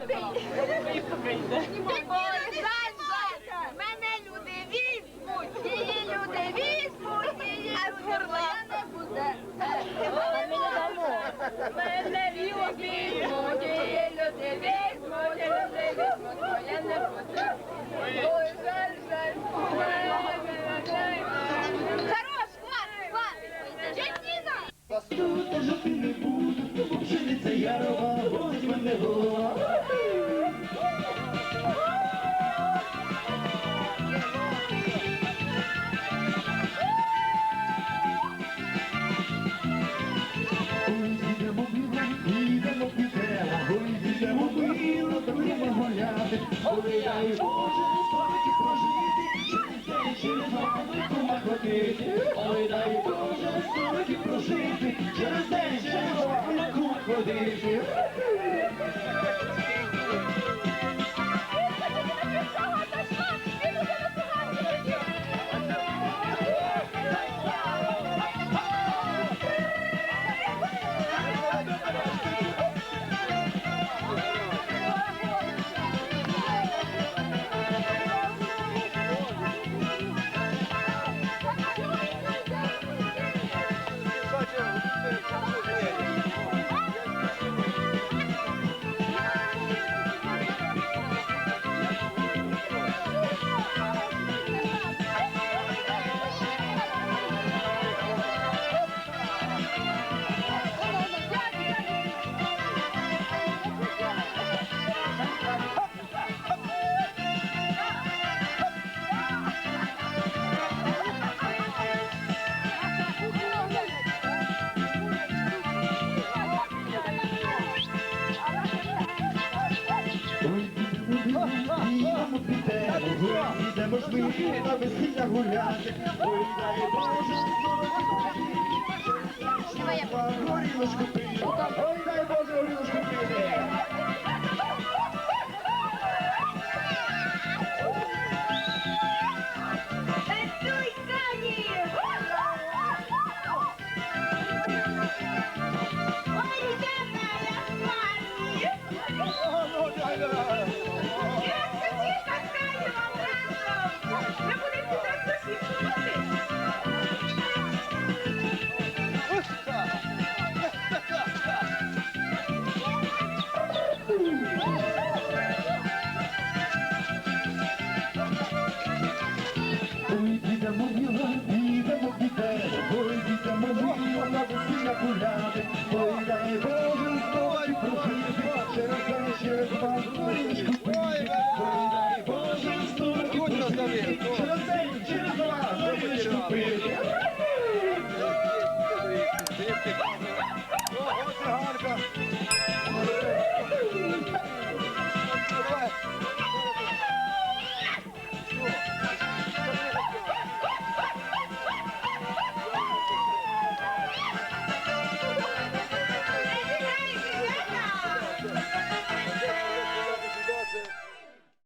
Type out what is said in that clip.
Мене люди візьмуть, її люди візьмуть, її горла не буде. Мене візьмуть, її люди візьмуть, люди візьмуть, моє не буде. Ой, жаль, жаль. Хорош, хватить, хватить. Мене голова. Ой, дай Боже, столики прожити, через день, через мами кума ходити. Йдемо підемо, ой, йдемо ж ми на весілля гуляти. Ой, дай Боже, горілочку пити. Ой, дай